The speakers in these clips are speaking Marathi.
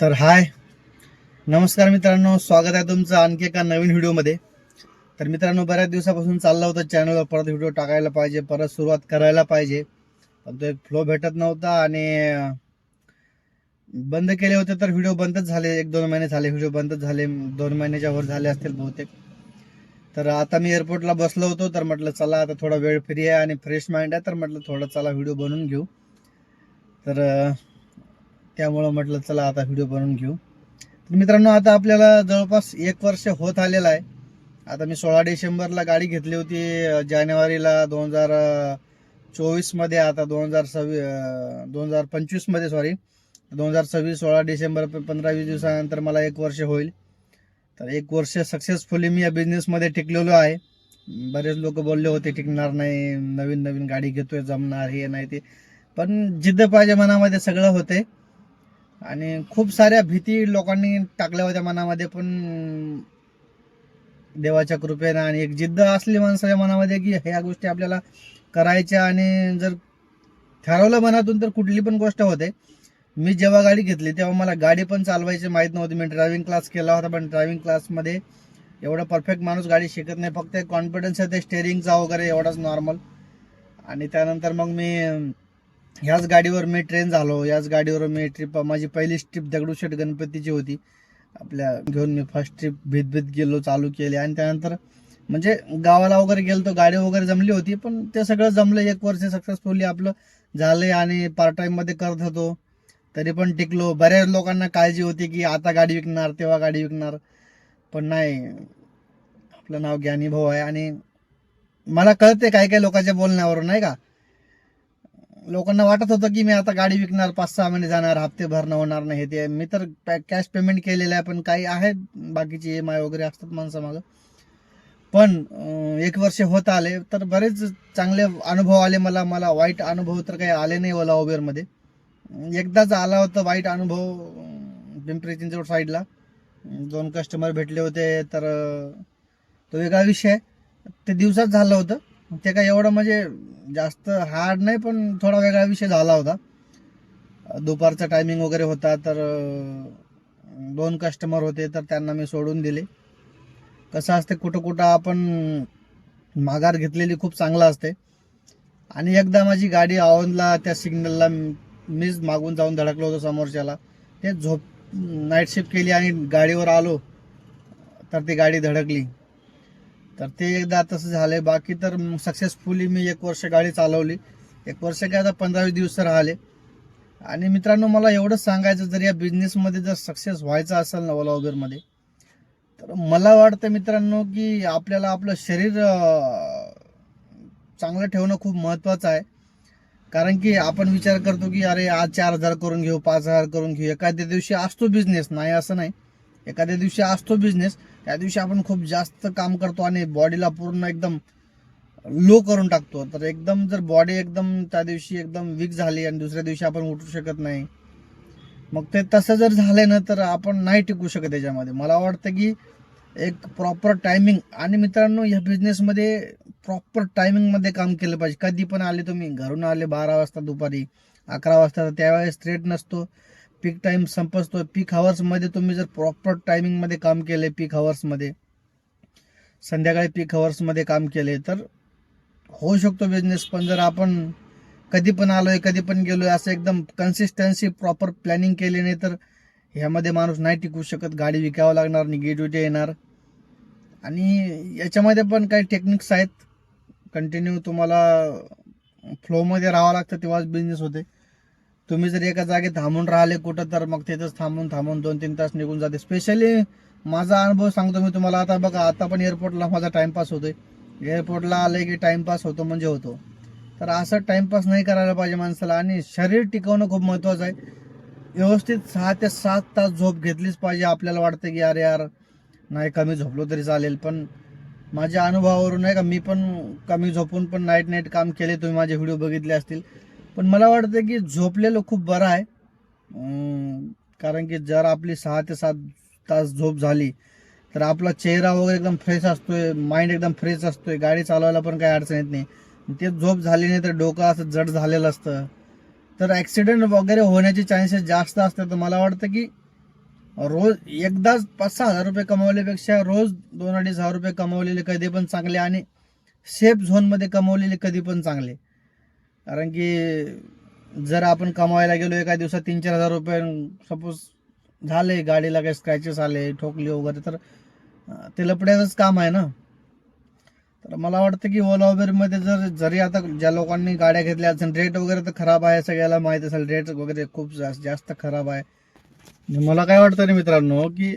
तर हाय. नमस्कार मित्रांनो स्वागत आहे तुमचं आणखी एका नवीन व्हिडिओमध्ये. तर मित्रांनो बऱ्याच दिवसापासून चाललं होतं चॅनलवर परत व्हिडिओ टाकायला पाहिजे परत सुरुवात करायला पाहिजे. पण तो एक फ्लो भेटत नव्हता आणि बंद केले होते तर व्हिडिओ बंदच झाले. एक दोन महिने झाले व्हिडिओ बंदच झाले. दोन महिन्याच्या वर झाले असतील बहुतेक. तर आता मी एअरपोर्टला बसलो होतो तर म्हटलं चला आता थोडा वेळ फ्री आहे आणि फ्रेश माइंड आहे तर म्हटलं थोडं चला व्हिडिओ बनवून घेऊ. तर त्यामुळं म्हटलं चला आता व्हिडिओ बनवून घेऊ. तर मित्रांनो आता आपल्याला जवळपास एक वर्ष होत आलेलं आहे. आता मी सोळा डिसेंबरला गाडी घेतली होती जानेवारीला दोन हजार चोवीसमध्ये आता दोन हजार सव्वी दोन हजार पंचवीसमध्ये सॉरी दोन हजार सव्वीस सोळा डिसेंबर प- पंधरा वीस दिवसानंतर मला एक वर्ष होईल. तर एक वर्ष सक्सेसफुली मी या बिझनेसमध्ये टिकलेलो आहे. बरेच लोक बोलले होते टिकणार नाही नवीन नवीन गाडी घेतोय जमणार हे नाही ते. पण जिद्द पाहिजे मनामध्ये सगळं होते. आणि खूप साऱ्या भीती लोकांनी टाकल्या होत्या मनामध्ये पण देवाच्या कृपेनं आणि एक जिद्द असली माणसाच्या मनामध्ये की ह्या गोष्टी आपल्याला करायच्या आणि जर ठरवलं मनातून तर कुठली पण गोष्ट होते. मी जेव्हा गाडी घेतली तेव्हा मला गाडी पण चालवायची माहीत नव्हती. मी ड्रायव्हिंग क्लास केला होता पण ड्रायव्हिंग क्लासमध्ये एवढा परफेक्ट माणूस गाडी शिकत नाही. फक्त एक कॉन्फिडन्स आहे ते स्टेअरिंगचा वगैरे एवढाच नॉर्मल आणि त्यानंतर मग मी ह्याच गाडीवर मी ट्रेन झालो याच गाडीवर मी ट्रिप माझी पहिली ट्रिप दगडूशेठ गणपतीची होती. आपल्या घेऊन मी फर्स्ट ट्रिप भीत भीत गेलो चालू केली आणि त्यानंतर म्हणजे गावाला वगैरे गेलो तो गाडी वगैरे जमली होती पण ते सगळं जमलं. एक वर्ष सक्सेसफुली आपलं झालंय आणि पार्ट टाइममध्ये करत होतो. तरी पण टिकलो. बऱ्याच लोकांना काळजी होती की आता गाडी विकणार तेव्हा गाडी विकणार. पण नाही. आपलं नाव ज्ञानी भाऊ आहे आणि मला कळते काही काही लोकांच्या बोलण्यावरून नाही का? लोकांना वाटत होतं की मी आता गाडी विकणार पाच सहा महिने जाणार हप्ते भरणं होणार नाही हे ते. मी तर कॅश पेमेंट केलेलं आहे पण काही आहेत बाकीचे ई एम आय वगैरे असतात माणसामागं. पण एक वर्ष होत आले तर बरेच चांगले अनुभव आले मला. मला वाईट अनुभव तर काही आले नाही ओला उबेरमध्ये. एकदाच आला होता वाईट अनुभव पिंपरी चिंचवड साईडला दोन कस्टमर भेटले होते तर तो वेगळा विषय आहे. ते दिवसात झालं होतं. ते काय एवढं म्हणजे जास्त हार्ड नाही पण थोडा वेगळा विषय झाला होता. दुपारचा टायमिंग वगैरे होता तर दोन कस्टमर होते तर त्यांना मी सोडून दिले. कसं असते कुठं कुठं आपण माघार घेतलेली खूप चांगलं असते. आणि एकदा माझी गाडी आवनला त्या सिग्नलला मीच मागून जाऊन धडकलो होतो समोरच्याला. ते झोप नाईट शिफ्ट केली आणि गाडीवर आलो तर ती गाडी धडकली. तर ते एकदा तसं झालंय. बाकी तर सक्सेसफुली मी एक वर्ष गाडी चालवली. एक वर्ष काय आता पंधरावीस दिवस राहिले. आणि मित्रांनो मला एवढंच सांगायचं जर या बिझनेसमध्ये जर सक्सेस व्हायचं असेल ना ओला उबेरमध्ये तर मला वाटतं मित्रांनो की आपल्याला आपलं शरीर चांगलं ठेवणं खूप महत्त्वाचं आहे. कारण की आपण विचार करतो की अरे आज चार हजार करून घेऊ पाच हजार करून घेऊ. एखाद्या दिवशी असतो बिझनेस नाही असं नाही. एखाद्या दिवशी असतो बिझनेस त्या दिवशी आपण खूप जास्त काम करतो आणि बॉडीला पूर्ण एकदम लो करून टाकतो. तर एकदम जर बॉडी एकदम त्या दिवशी एकदम वीक झाली आणि दुसऱ्या दिवशी आपण उठू शकत नाही मग ते तसं जर झालं ना तर आपण नाही टिकू शकत त्याच्यामध्ये. मला वाटतं की एक प्रॉपर टायमिंग आणि मित्रांनो या बिझनेसमध्ये प्रॉपर टायमिंगमध्ये काम केलं पाहिजे. कधी पण आले तुम्ही घरून आले बारा वाजता दुपारी अकरा वाजता तर त्यावेळेस स्ट्रेट नसतो. पीक टाइम संपसतो पीक हवर्समध्ये तुम्ही जर प्रॉपर टायमिंगमध्ये काम केले पीक हवर्समध्ये संध्याकाळी पीक हवर्समध्ये काम केले तर होऊ शकतो बिझनेस पण जर आपण कधी पण आलोय कधी पण गेलोय असं एकदम कन्सिस्टन्सी प्रॉपर प्लॅनिंग केली नाही तर ह्यामध्ये माणूस नाही टिकू शकत. गाडी विकावं लागणार निगेटिव्हिटी येणार. आणि याच्यामध्ये पण काही टेक्निक्स आहेत. कंटिन्यू तुम्हाला फ्लोमध्ये राहावं लागतं तेव्हाच बिझनेस होते. तुम्ही जर एका जागी थांबून राहिले कुठं तर मग तिथंच थांबून थांबून दोन तीन तास निघून जाते. स्पेशली माझा अनुभव सांगतो मी तुम्हाला. आता बघा आता पण एअरपोर्टला माझा टाइमपास होतोय. एअरपोर्टला आले की टाइमपास होतो म्हणजे होतो. तर असं टाइमपास नाही करायला पाहिजे माणसाला. आणि शरीर टिकवणं खूप महत्त्वाचं आहे. व्यवस्थित सहा ते सात तास झोप घेतलीच पाहिजे. आपल्याला वाटतं की अरे यार नाही कमी झोपलो तरी चालेल. पण माझ्या अनुभवावरून आहे का मी पण कमी झोपून पण नाईट नाईट काम केले. तुम्ही माझे व्हिडिओ बघितले असतील. पण मला वाटतं की झोपलेलं खूप बरं आहे. कारण की जर आपली सहा ते सात तास झोप झाली तर आपला चेहरा वगैरे एकदम फ्रेश असतोय माइंड एकदम फ्रेश असतोय गाडी चालवायला पण काही अडचण येत नाही. ते झोप झाली नाही तर डोकं असं जड झालेलं असतं. तर ॲक्सिडेंट वगैरे होण्याचे चान्सेस जास्त असतात. तर मला वाटतं की रोज एकदाच पाच सहा हजार रुपये कमावल्यापेक्षा रोज दोन अडीच हजार रुपये कमावलेले कधी पण चांगले आणि सेफ झोनमध्ये कमावलेले कधी पण चांगले. कारण की जर आपण कमावायला गेलो एका दिवसात तीन चार हजार रुपये सपोज झाले गाडीला काही स्क्रॅचेस आले ठोकली वगैरे तर ते लपड्याचंच काम आहे ना. तर मला वाटतं की ओला उबेरमध्ये जर जरी आता ज्या लोकांनी गाड्या घेतल्या असेल रेट वगैरे तर खराब आहे सगळ्याला माहीत असेल रेट वगैरे खूप जास्त जास्त खराब आहे. मला काय वाटतं ना मित्रांनो की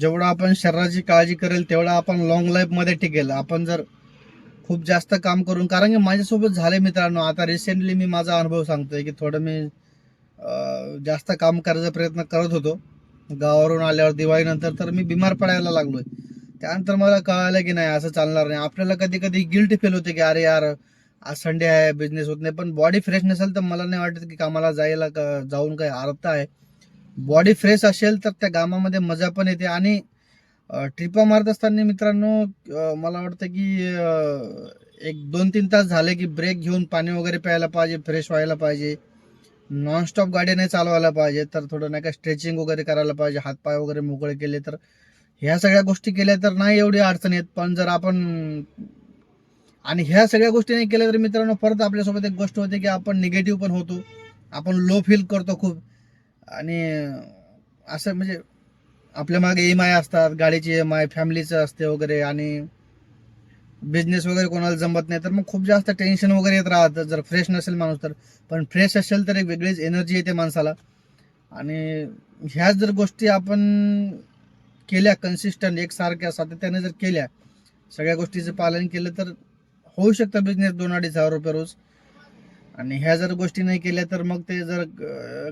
जेवढं आपण शरीराची काळजी करेल तेवढं आपण लॉंग लाईफमध्ये टिकेल. आपण जर खूप जास्त काम करून कारण की माझ्यासोबत झाले मित्रांनो. आता रिसेंटली मी माझा अनुभव सांगतोय की थोडं मी जास्त काम करायचा प्रयत्न करत होतो. गावावरून आल्यावर दिवाळीनंतर तर मी बिमार पडायला लागलोय. त्यानंतर मला कळालं की नाही असं चालणार नाही. आपल्याला कधी कधी गिल्ट फील होते की अरे यार आज संडे आहे बिझनेस होत नाही. पण बॉडी फ्रेश नसेल तर मला नाही वाटत की कामाला जायला का- जाऊन काही अर्थ आहे. बॉडी फ्रेश असेल तर त्या कामामध्ये मजा पण येते आणि ट्रिपा मारत असताना मित्रांनो मला वाटतं की एक दोन तीन तास झाले की ब्रेक घेऊन पाणी वगैरे प्यायला पाहिजे फ्रेश व्हायला पाहिजे. नॉनस्टॉप गाडी नाही चालवायला पाहिजे तर थोडं नाही का स्ट्रेचिंग वगैरे करायला पाहिजे हातपाय वगैरे मोकळे केले तर. ह्या सगळ्या गोष्टी केल्या तर नाही एवढी अडचण येत पण जर आपण आणि ह्या सगळ्या गोष्टी नाही केल्या तर मित्रांनो परत आपल्यासोबत एक गोष्ट होते की आपण निगेटिव्ह पण होतो. आपण लो फील करतो खूप. आणि असं म्हणजे आपल्या मागे एम आय असतात गाडीची एम आय फॅमिलीचं असते वगैरे आणि बिझनेस वगैरे कोणाला जमत नाही तर मग खूप जास्त टेन्शन वगैरे येत राहतं. जर फ्रेश नसेल माणूस तर. पण फ्रेश असेल तर एक वेगळीच एनर्जी येते माणसाला. आणि ह्याच जर गोष्टी आपण केल्या कन्सिस्टंट एकसारख्या सातत्याने जर केल्या सगळ्या गोष्टीचं पालन केलं तर होऊ शकतं बिझनेस दोन अडीच हजार रुपये रोज. आणि ह्या जर गोष्टी नाही केल्या तर मग ते जर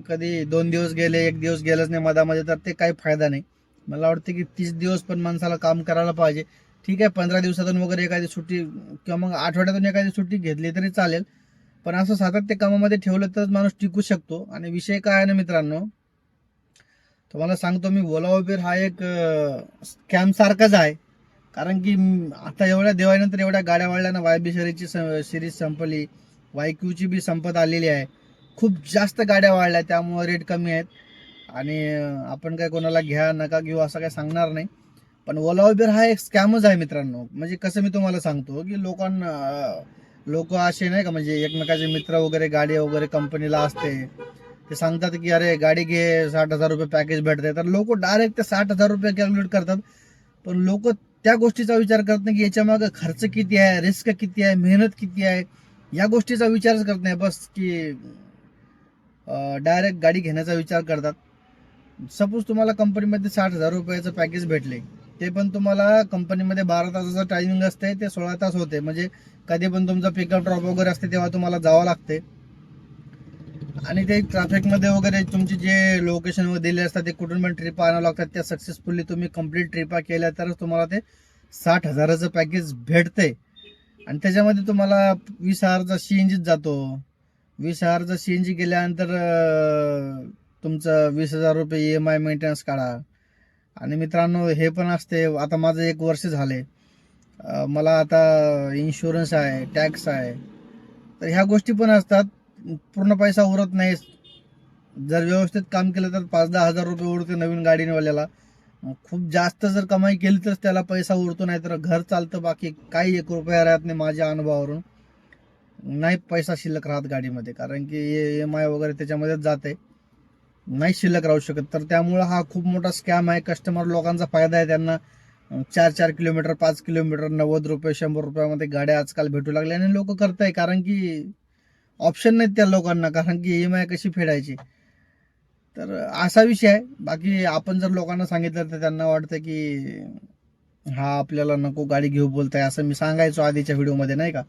कधी दोन दिवस गेले एक दिवस गेलंच नाही मधामध्ये तर ते काही फायदा नाही. मला वाटतं की तीस दिवस पण माणसाला काम करायला पाहिजे. ठीक आहे पंधरा दिवसातून वगैरे एखादी सुट्टी किंवा मग आठवड्यातून एखादी सुट्टी घेतली तरी चालेल. पण असं सातत्य कामामध्ये ठेवलं तरच माणूस टिकू शकतो. आणि विषय काय आहे ना मित्रांनो? तुम्हाला सांगतो मी ओला उबेर हा एक स्कॅमसारखाच आहे. कारण की आता एवढ्या देवानंतर एवढ्या गाड्या वाढल्या ना वाय बी सिरीज संपली. वाय क्यूची बी संपत आलेली आहे. खूप जास्त गाड्या वाढल्या त्यामुळे रेट कमी आहेत. आणि आपण काय कोणाला घ्या नका घेऊ असं काय सांगणार नाही. पण ओला उबेर हा एक स्कॅमच आहे मित्रांनो. म्हणजे कसं मी तुम्हाला सांगतो की लोकांना लोक असे नाही का म्हणजे एकमेकाचे मित्र वगैरे गाडी वगैरे कंपनीला असते. ते सांगतात की अरे गाडी घे साठ हजार रुपये पॅकेज भेटते तर लोक डायरेक्ट ते साठ हजार रुपये कॅल्क्युलेट करतात. पण लोक त्या गोष्टीचा विचार करत नाही की याच्यामागं खर्च किती आहे रिस्क किती आहे मेहनत किती आहे. या गोष्टीचा विचारच करत नाही बस की डायरेक्ट गाडी घेण्याचा विचार करतात. सपोज तुम्हाला कंपनीमध्ये साठ हजार रुपयाचं पॅकेज भेटले ते पण तुम्हाला कंपनीमध्ये बारा तासाचं टायमिंग असते ते सोळा तास होते. म्हणजे कधी पण तुमचं पिकअप ड्रॉप वगैरे असते तेव्हा तुम्हाला जावं लागते. आणि ते ट्रॅफिकमध्ये वगैरे तुमचे जे लोकेशन वगैरे दिले असतात ते कुठून पण ट्रिपा आणावं लागतात त्या सक्सेसफुली तुम्ही कंप्लीट ट्रिपा केल्या तरच तुम्हाला ते साठ हजाराचं पॅकेज भेटते. आणि त्याच्यामध्ये तुम्हाला वीस हजारचा सी एन जातो. वीस हजारचा सी एन जी गेल्यानंतर तुमचं वीस हजार रुपये ई एम आय मेंटेनन्स काढा. आणि मित्रांनो हे पण असते. आता माझं एक वर्ष झाले. मला आता इन्शुरन्स आहे टॅक्स आहे. तर ह्या गोष्टी पण असतात. पूर्ण पैसा उरत नाही जर व्यवस्थित काम केलं तर पाच दहा हजार रुपये उरते नवीन गाडीनेवाल्याला खूप जास्त जर कमाई केली तर त्याला पैसा उरतो नाही तर घर चालतं बाकी काही एक रुपया राहत नाही माझ्या अनुभवावरून. नाही पैसा शिल्लक राहत गाडीमध्ये कारण की एम आय वगैरे त्याच्यामध्येच जात. आहे नाही शिल्लक राहू शकत. तर त्यामुळं हा खूप मोठा स्कॅम आहे. कस्टमर लोकांचा फायदा आहे त्यांना. चार चार किलोमीटर पाच किलोमीटर नव्वद रुपये शंभर रुपयामध्ये गाड्या आजकाल भेटू लागल्या आणि लोक करत आहे कारण की ऑप्शन नाहीत त्या लोकांना कारण की ई एम आय कशी फेडायची? तर असा विषय आहे. बाकी आपण जर लोकांना सांगितलं तर त्यांना वाटतं की हा आपल्याला नको गाडी घेऊ बोलताय असं मी सांगायचो आधीच्या व्हिडिओमध्ये नाही का?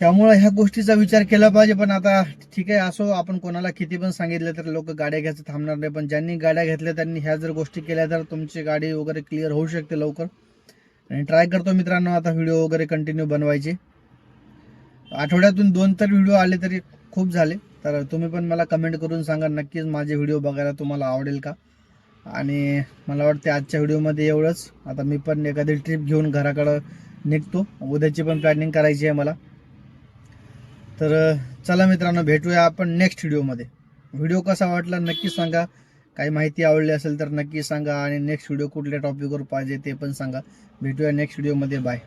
त्यामुळे ह्या गोष्टीचा विचार केला पाहिजे पण आता ठीक आहे असो आपण कोणाला किती पण सांगितलं तर लोक गाड्या घ्यायचं थांबणार नाही पण ज्यांनी गाड्या घेतल्या त्यांनी ह्या जर गोष्टी केल्या तर तुमची गाडी वगैरे क्लिअर होऊ शकते लवकर. आणि ट्राय करतो मित्रांनो आता व्हिडिओ वगैरे कंटिन्यू बनवायचे. आठवड्यातून दोन तर व्हिडिओ आले तरी खूप झाले. तर तुम्ही पण मला कमेंट करून सांगा नक्कीच माझे व्हिडिओ बघायला तुम्हाला आवडेल का? आणि मला वाटते आजच्या व्हिडिओमध्ये एवढंच. आता मी पण एखादी ट्रिप घेऊन घराकडं निघतो. उद्याची पण प्लॅनिंग करायची आहे मला. तर चला मित्रांनो भेटूया आपण नेक्स्ट व्हिडिओमध्ये व्हिडिओ कसा वाटला नक्की सांगा. काही माहिती आवडली असेल तर नक्की सांगा आणि नेक्स्ट व्हिडिओ कुठल्या टॉपिकवर पाहिजे ते पण सांगा. भेटूया नेक्स्ट व्हिडिओमध्ये बाय